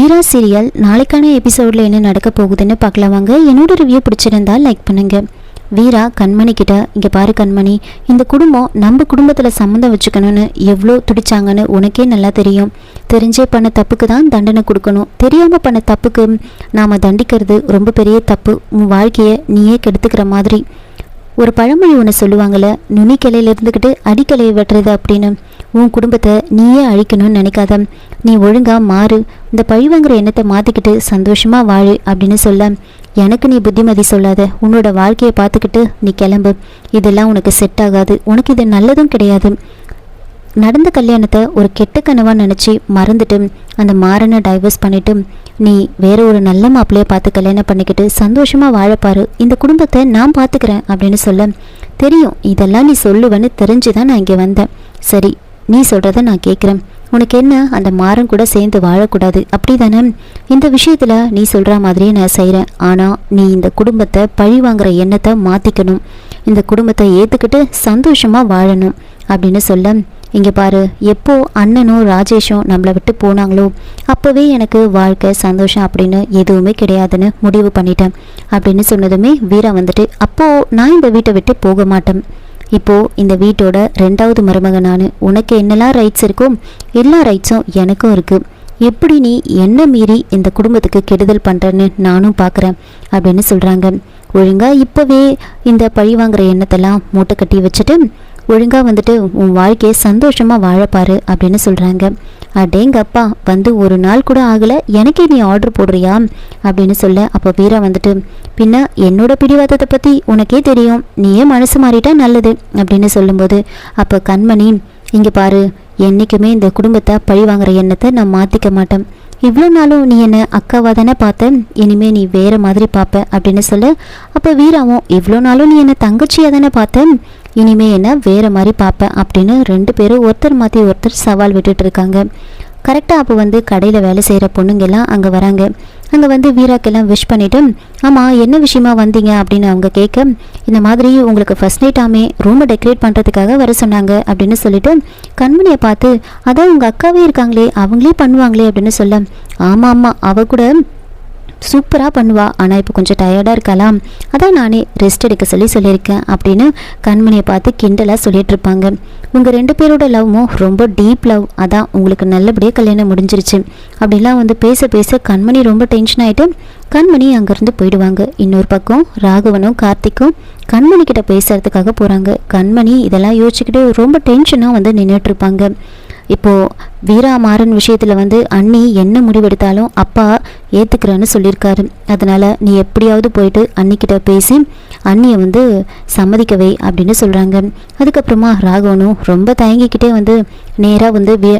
வீரா serial நாளைக்கான எபிசோடில் என்ன நடக்க போகுதுன்னு பார்க்கலாம் வாங்க. என்னோட ரிவ்யூ பிடிச்சிருந்தா லைக் பண்ணுங்க. வீரா கண்மணி கிட்ட இங்கே பாரு கண்மணி இந்த குடும்பம் நம்ம குடும்பத்தில் சம்மந்தம் வச்சுக்கணும்னு எவ்வளோ துடிச்சாங்கன்னு உனக்கே நல்லா தெரியும். தெரிஞ்சே பண்ண தப்புக்கு தான் தண்டனை கொடுக்கணும். தெரியாமல் பண்ண தப்புக்கு நாம் தண்டிக்கிறது ரொம்ப பெரிய தப்பு. உன் வாழ்க்கையை நீயே கெடுத்துக்கிற மாதிரி. ஒரு பழமொழி ஒன்று சொல்லுவாங்கள்ல நுனிக்கிளையில இருந்துக்கிட்டு அடிக்கலையை வெட்டுறது அப்படின்னு. உன் குடும்பத்தை நீயே அழிக்கணும்னு நினைக்காத. நீ ஒழுங்காக மாறு. இந்த பழிவாங்குற எண்ணத்தை மாற்றிக்கிட்டு சந்தோஷமாக வாழு அப்படின்னு சொல்ல. எனக்கு நீ புத்திமதி சொல்லாத. உன்னோட வாழ்க்கையை பார்த்துக்கிட்டு நீ கிளம்பு. இதெல்லாம் உனக்கு செட் ஆகாது. உனக்கு இது நல்லதும் கிடையாது. நடந்த கல்யாணத்தை ஒரு கெட்ட கனவாக நினச்சி மறந்துட்டு அந்த மாறனை டைவர்ஸ் பண்ணிவிட்டு நீ வேற ஒரு நல்ல மாப்பிள்ளைய பார்த்து கல்யாணம் பண்ணிக்கிட்டு சந்தோஷமாக வாழப்பாரு இந்த குடும்பத்தை நான் பார்த்துக்கிறேன் அப்படின்னு சொல்ல தெரியும் இதெல்லாம் நீ சொல்லுவேன்னு தெரிஞ்சு தான் நான் இங்கே வந்தேன். சரி நீ சொல்கிறத நான் கேட்குறேன் உனக்கு என்ன? அந்த மாறம் கூட சேர்ந்து வாழக்கூடாது. அப்படி தானே இந்த விஷயத்தில் நீ சொல்கிற மாதிரியே நான் செய்கிறேன் ஆனால் நீ இந்த குடும்பத்தை பழி வாங்குற எண்ணத்தை மாற்றிக்கணும் இந்த குடும்பத்தை ஏற்றுக்கிட்டு சந்தோஷமாக வாழணும் அப்படின்னு சொல்ல இங்கே பாரு எப்போ அண்ணனும் ராஜேஷும் நம்மளை விட்டு போனாங்களோ அப்போவே எனக்கு வாழ்க்கை சந்தோஷம் அப்படின்னு எதுவுமே கிடையாதுன்னு முடிவு பண்ணிட்டேன். அப்படின்னு சொன்னதுமே வீரா வந்துட்டு அப்போது நான் இந்த வீட்டை விட்டு போக மாட்டேன். இப்போது இந்த வீட்டோட ரெண்டாவது மருமக நான். உனக்கு என்னெல்லாம் ரைட்ஸ் இருக்கோ எல்லா ரைட்ஸும் எனக்கும் இருக்குது எப்படி நீ என்ன மீறி இந்த குடும்பத்துக்கு கெடுதல் பண்ணுறன்னு நானும் பார்க்குறேன் அப்படின்னு சொல்கிறாங்க ஒழுங்காக இப்போவே இந்த பழி வாங்குற எண்ணத்தெல்லாம் மூட்டை கட்டி வச்சுட்டு ஒழுங்காக வந்துட்டு உன் வாழ்க்கையை சந்தோஷமாக வாழப்பாரு அப்படின்னு சொல்கிறாங்க அடேங்கப்பா வந்து ஒரு நாள் கூட ஆகலை எனக்கே நீ ஆர்டர் போடுறியா? அப்படின்னு சொல்ல அப்போ வீரா வந்துட்டு பின்ன என்னோட பிடிவாதத்தை பற்றி உனக்கே தெரியும் நீயே மனசு மாறிட்டா நல்லது அப்படின்னு சொல்லும்போது அப்போ கண்மணி இங்கே பாரு என்றைக்குமே இந்த குடும்பத்தை பழி வாங்குற எண்ணத்தை நான் மாற்றிக்க மாட்டேன். இவ்வளோ நாளும் நீ என்ன அக்காவாக தானே பார்த்த? இனிமே நீ வேற மாதிரி பார்ப்ப அப்படின்னு சொல்ல. அப்போ வீராவும் இவ்வளோ நாளும் நீ என்ன தங்கச்சியாக தானே பார்த்த? இனிமே என்ன வேற மாதிரி பார்ப்பேன் அப்படின்னு ரெண்டு பேரும் ஒருத்தர் மாற்றி ஒருத்தர் சவால் விட்டுட்டு இருக்காங்க. கரெக்டாக அப்போ வந்து கடையில் வேலை செய்கிற பொண்ணுங்கெல்லாம் அங்கே வராங்க. அங்கே வந்து வீராக்கெல்லாம் விஷ் பண்ணிவிட்டு ஆமாம் என்ன விஷயமா வந்தீங்க? அப்படின்னு அவங்க கேட்க இந்த மாதிரி உங்களுக்கு ஃபஸ்ட் நைட் ஆமே ரூமை டெக்கரேட் பண்ணுறதுக்காக வர சொன்னாங்க அப்படின்னு சொல்லிட்டு கண்மணியை பார்த்து அதான் உங்கள் அக்காவே இருக்காங்களே அவங்களே பண்ணுவாங்களே அப்படின்னு சொல்ல ஆமாம் ஆமாம் அவ கூட சூப்பராக பண்ணுவாள் ஆனால் இப்போ கொஞ்சம் டயர்டாக இருக்கலாம். அதான் நானே ரெஸ்ட் எடுக்க சொல்லி சொல்லியிருக்கேன் அப்படின்னு கண்மணியை பார்த்து கிண்டலாக சொல்லிட்டு இருப்பாங்க. உங்கள் ரெண்டு பேரோட லவ்வும் ரொம்ப டீப் லவ் அதான் உங்களுக்கு நல்லபடியாக கல்யாணம் முடிஞ்சிருச்சு. அப்படிலாம் வந்து பேச பேச கண்மணி ரொம்ப டென்ஷன் ஆகிட்டு கண்மணி அங்கேருந்து போயிடுவாங்க. இன்னொரு பக்கம் ராகவனும் கார்த்திக்கும் கண்மணி கிட்ட பேசுறதுக்காக போகிறாங்க கண்மணி இதெல்லாம் யோசிச்சுக்கிட்டு ரொம்ப டென்ஷனாக வந்து நின்றுட்டு இருப்பாங்க. இப்போது வீராமாறன் விஷயத்தில் வந்து அண்ணி என்ன முடிவெடுத்தாலும் அப்பா ஏற்றுக்கிறேன்னு சொல்லியிருக்காரு. அதனால் நீ எப்படியாவது போயிட்டு அண்ணிக்கிட்ட பேசி அண்ணியை வந்து சம்மதிக்கவை அப்படின்னு சொல்கிறாங்க அதுக்கப்புறமா ராகவனும் ரொம்ப தயங்கிக்கிட்டே வந்து நேராக வந்து வே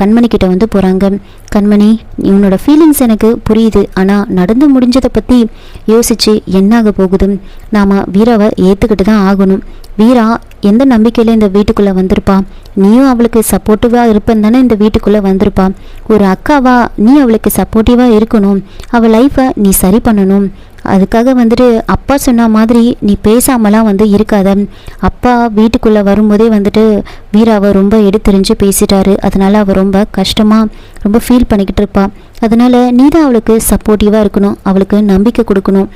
கண்மணி கிட்ட வந்து போகிறாங்க கண்மணி உன்னோட ஃபீலிங்ஸ் எனக்கு புரியுது. ஆனால் நடந்து முடிஞ்சதை பற்றி யோசித்து என்னாக போகுது? நாம் வீராவை ஏற்றுக்கிட்டு தான் ஆகணும். வீரா எந்த நம்பிக்கையில் இந்த வீட்டுக்குள்ளே வந்திருப்பா? நீயும் அவளுக்கு சப்போர்ட்டிவாக இருப்பேன் தானே இந்த வீட்டுக்குள்ளே வந்திருப்பா? ஒரு அக்காவா நீ அவளுக்கு சப்போர்ட்டிவாக இருக்கணும். அவள் லைஃப்பை நீ சரி பண்ணணும். அதுக்காக வந்துட்டு அப்பா சொன்ன மாதிரி நீ பேசாமலாம் வந்து இருக்காத. அப்பா வீட்டுக்குள்ளே வரும்போதே வந்துட்டு வீராவை ரொம்ப எடுத்தெறிஞ்சு பேசிட்டாரு. அதனால அவள் ரொம்ப கஷ்டமாக ரொம்ப ஃபீல் பண்ணிக்கிட்டு இருப்பாள் அதனால் நீ தான் அவளுக்கு சப்போர்ட்டிவாக இருக்கணும். அவளுக்கு நம்பிக்கை கொடுக்கணும்.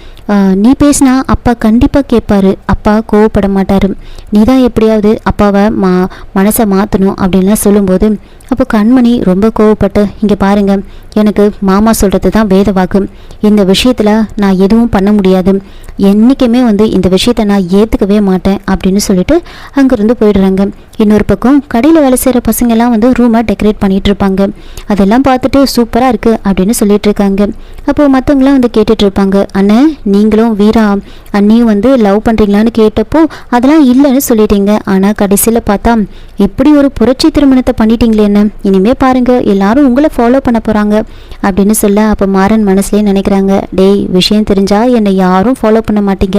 நீ பேசினா அப்பா கண்டிப்பாக கேட்பாரு. அப்பா கோவப்பட மாட்டார். நீ தான் எப்படியாவது அப்பாவை மா மனசை மாற்றணும் அப்படின்லாம் சொல்லும்போது அப்போ கண்மணி ரொம்ப கோவப்பட்டு இங்கே பாருங்கள் எனக்கு மாமா சொல்கிறது தான் வேத வாக்கு. இந்த விஷயத்தில் நான் எதுவும் பண்ண முடியாது. என்றைக்குமே வந்து இந்த விஷயத்தை நான் ஏற்றுக்கவே மாட்டேன். அப்படின்னு சொல்லிட்டு அங்கேருந்து போயிடுறாங்க. இன்னொரு பக்கம் கடையில் வேலை செய்கிற பசங்கெல்லாம் வந்து ரூமை டெக்கரேட் பண்ணிட்டு இருப்பாங்க அதெல்லாம் பார்த்துட்டு சூப்பராக இருக்குது அப்படின்னு சொல்லிட்டு இருக்காங்க அப்போது மற்றவங்களாம் வந்து கேட்டுட்டு இருப்பாங்க அண்ணன் நீங்களும் வீரா அண்ணியும் வந்து லவ் பண்ணுறீங்களான்னு கேட்டப்போ அதெல்லாம் இல்லைன்னு சொல்லிட்டீங்க. ஆனால் கடைசியில் பார்த்தா இப்படி ஒரு புரட்சி திருமணத்தை பண்ணிட்டீங்களே என்ன இனிமே பாருங்க எல்லாரும் உங்களை ஃபாலோ பண்ண போகிறாங்க அப்படின்னு சொல்ல அப்போ மாறன் மனசுலேயே நினைக்கிறாங்க டேய் விஷயம் தெரிஞ்சால் என்னை யாரும் ஃபாலோ பண்ண மாட்டீங்க.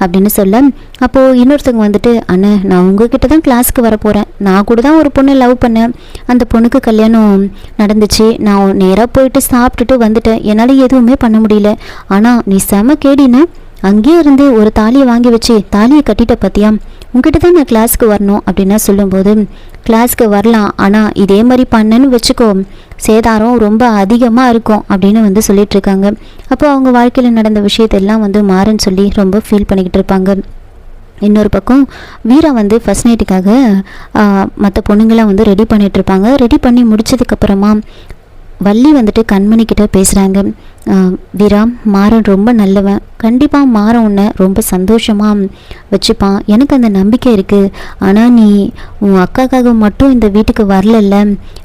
அப்படின்னு சொல்ல அப்போது இன்னொருத்தவங்க வந்துட்டு அண்ணன் நான் உங்ககிட்ட தான் கிளாஸ்க்கு வர போகிறேன் நான் கூட தான் ஒரு பொண்ணை லவ் பண்ணேன். அந்த பொண்ணுக்கு கல்யாணம் நடந்துச்சு. நான் நேராக போயிட்டு சாப்பிட்டுட்டு வந்துட்டேன். என்னால் எதுவுமே பண்ண முடியல. ஆனால் நீ செம கேடின்னு அங்கேயே இருந்து ஒரு தாலியை வாங்கி வச்சு தாலியை கட்டிட்ட பத்தியா? உங்ககிட்ட தான் நான் கிளாஸ்க்கு வரணும் அப்படின்னா சொல்லும்போது கிளாஸ்க்கு வரலாம். ஆனால் இதே மாதிரி பண்ணேன்னு வச்சுக்கோ. சேதாரம் ரொம்ப அதிகமாக இருக்கும் அப்படின்னு வந்து சொல்லிட்டு இருக்காங்க. அப்போ அவங்க வாழ்க்கையில் நடந்த விஷயத்தெல்லாம் வந்து மாறன்னு சொல்லி ரொம்ப ஃபீல் பண்ணிக்கிட்டு இருப்பாங்க. இன்னொரு பக்கம் வீரா வந்து ஃபஸ்ட் நைட்டுக்காக மற்ற பொண்ணுங்களாம் வந்து ரெடி பண்ணிகிட்ருப்பாங்க ரெடி பண்ணி முடிச்சதுக்கப்புறமா வள்ளி வந்துட்டு கண்மணி கிட்ட பேசுகிறாங்க வீரா மாறன் ரொம்ப நல்லவன். கண்டிப்பாக மாறன் உன்னை ரொம்ப சந்தோஷமாக வச்சுப்பான். எனக்கு அந்த நம்பிக்கை இருக்குது ஆனால் நீ உன் அக்காக்காக மட்டும் இந்த வீட்டுக்கு வரலல்ல.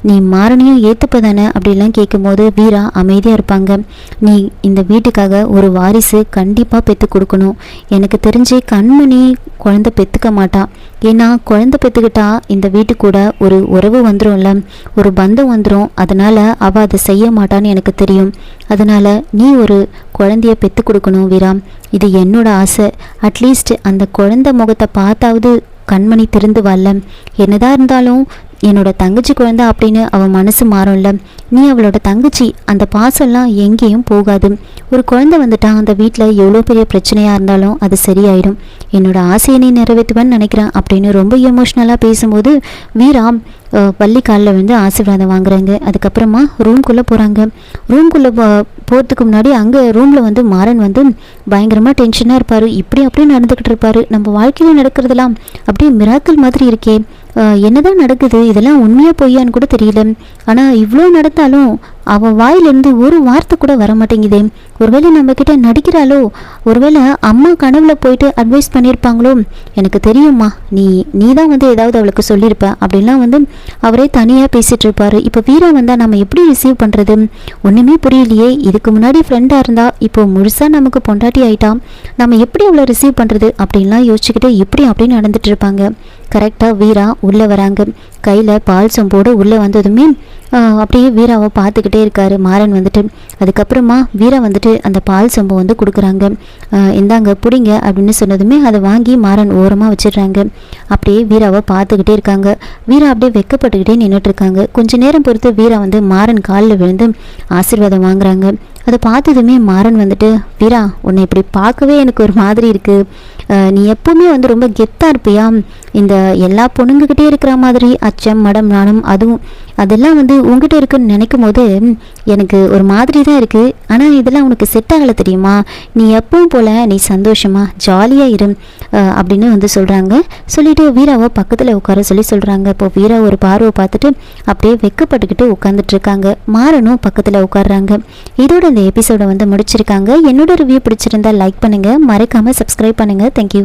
நீ மாறனையும் ஏற்றுப்ப தானே அப்படிலாம் கேட்கும்போது வீரா அமைதியாக இருப்பாங்க. நீ இந்த வீட்டுக்காக ஒரு வாரிசு கண்டிப்பாக பெற்று கொடுக்கணும். எனக்கு தெரிஞ்சு கண்மணி குழந்தை பெற்றுக்க மாட்டான் ஏன்னா குழந்தை பெற்றுக்கிட்டா இந்த வீட்டு கூட ஒரு உறவு வந்துடும்ல ஒரு பந்தம் வந்துடும் அதனால் அவள் அதை செய்ய மாட்டான்னு எனக்கு தெரியும். அதனால் நீ ஒரு குழந்தைய பெற்று கொடுக்கணும் வீரா இது என்னோட ஆசை. அட்லீஸ்ட் அந்த குழந்தை முகத்தை பார்த்தாவது கண்மணி திறந்து வரல. என்னதான் இருந்தாலும் என்னோட தங்கச்சி குழந்தை அப்படின்னு அவன் மனசு மாறும்ல. நீ அவளோட தங்கச்சி அந்த பாசம்லாம் எங்கேயும் போகாது. ஒரு குழந்தை வந்துட்டா அந்த வீட்டில் எவ்வளோ பெரிய பிரச்சனையாக இருந்தாலும் அது சரியாயிடும். என்னோட ஆசையை நீ நிறைவேற்றுவேன்னு நினைக்கிறேன் அப்படின்னு ரொம்ப எமோஷ்னலாக பேசும்போது வீரா பள்ளி காலில் வந்து ஆசீர்வாதம் வாங்குறாங்க. அதுக்கப்புறமா ரூம்குள்ளே போகிறாங்க ரூம்குள்ளே போகிறதுக்கு முன்னாடி அங்கே ரூமில் வந்து மாறன் வந்து பயங்கரமாக டென்ஷனாக இருப்பார். இப்படி அப்படியே நடந்துக்கிட்டு இருப்பார். நம்ம வாழ்க்கையில் நடக்கிறதெல்லாம் அப்படியே மிராக்கல் மாதிரி இருக்கே. என்னதான் நடக்குது? இதெல்லாம் உண்மையாக பொய்யான்னு கூட தெரியல. ஆனால் இவ்வளோ நடந்தாலும் அவள் வாயிலிருந்து ஒரு வார்த்தை கூட வர மாட்டேங்குதே ஒருவேளை நம்ம கிட்ட நடிக்கிறாளோ? ஒருவேளை அம்மா கனவுல போயிட்டு அட்வைஸ் பண்ணியிருப்பாங்களோ? எனக்கு தெரியுமா நீ நீ தான் வந்து ஏதாவது அவளுக்கு சொல்லியிருப்ப. அப்படின்லாம் வந்து அவரே தனியாக பேசிகிட்டு இருப்பார் இப்போ வீரா வந்தால் நம்ம எப்படி ரிசீவ் பண்ணுறது ஒன்றுமே புரியலையே. இதுக்கு முன்னாடி ஃப்ரெண்டாக இருந்தால் இப்போ முழுசாக நமக்கு பொண்டாட்டி ஆயிட்டா நம்ம எப்படி அவளை ரிசீவ் பண்ணுறது அப்படின்லாம் யோசிச்சுக்கிட்டு இப்படி அப்படின்னு நடந்துட்டு இருப்பாங்க. கரெக்டாக வீரா உள்ளே வராங்க. கையில் பால் சம்போடு உள்ளே வந்ததுமே அப்படியே வீராவை பார்த்துக்கிட்டே இருக்காரு மாறன் வந்துட்டு. அதுக்கப்புறமா வீரா வந்துட்டு அந்த பால் சம்பவம் வந்து கொடுக்குறாங்க. இந்தாங்க பிடிங்க அப்படின்னு சொன்னதுமே அதை வாங்கி மாறன் ஓரமாக வச்சிடுறாங்க. அப்படியே வீராவை பார்த்துக்கிட்டே இருக்காங்க. வீரா அப்படியே வெக்கப்பட்டுக்கிட்டே நின்றுட்டு இருக்காங்க. கொஞ்ச நேரம் பொறுத்து வீரா வந்து மாறன் காலில் விழுந்து ஆசீர்வாதம் வாங்குறாங்க. அதை பார்த்ததுமே மாறன் வந்துட்டு வீரா உன்னை இப்படி பார்க்கவே எனக்கு ஒரு மாதிரி இருக்குது நீ எப்பவுமே வந்து ரொம்ப கெத்தாக இருப்பியா? இந்த எல்லா பொண்ணுங்ககிட்டே இருக்கிற மாதிரி அச்சம் மடம் நாணம் அதுவும் அதெல்லாம் வந்து உங்ககிட்ட இருக்குன்னு நினைக்கும் போது எனக்கு ஒரு மாதிரி தான் இருக்குது ஆனால் இதெல்லாம் உனக்கு செட் ஆகலை தெரியுமா? நீ எப்பவும் போல் நீ சந்தோஷமாக ஜாலியாக இரு அப்படின்னு வந்து சொல்கிறாங்க சொல்லிவிட்டு வீராவை பக்கத்தில் உட்கார சொல்லி சொல்கிறாங்க இப்போ வீரா ஒரு பார்வை பார்த்துட்டு அப்படியே வெக்கப்பட்டுக்கிட்டு உட்காந்துட்டு இருக்காங்க. மாறனும் பக்கத்தில் உட்காடுறாங்க இதோட இந்த எபிசோடை வந்து முடிச்சிருக்காங்க. என்னோட ரிவ்யூ பிடிச்சிருந்தா லைக் பண்ணுங்கள் மறக்காமல் சப்ஸ்கிரைப் பண்ணுங்கள் தேங்க்யூ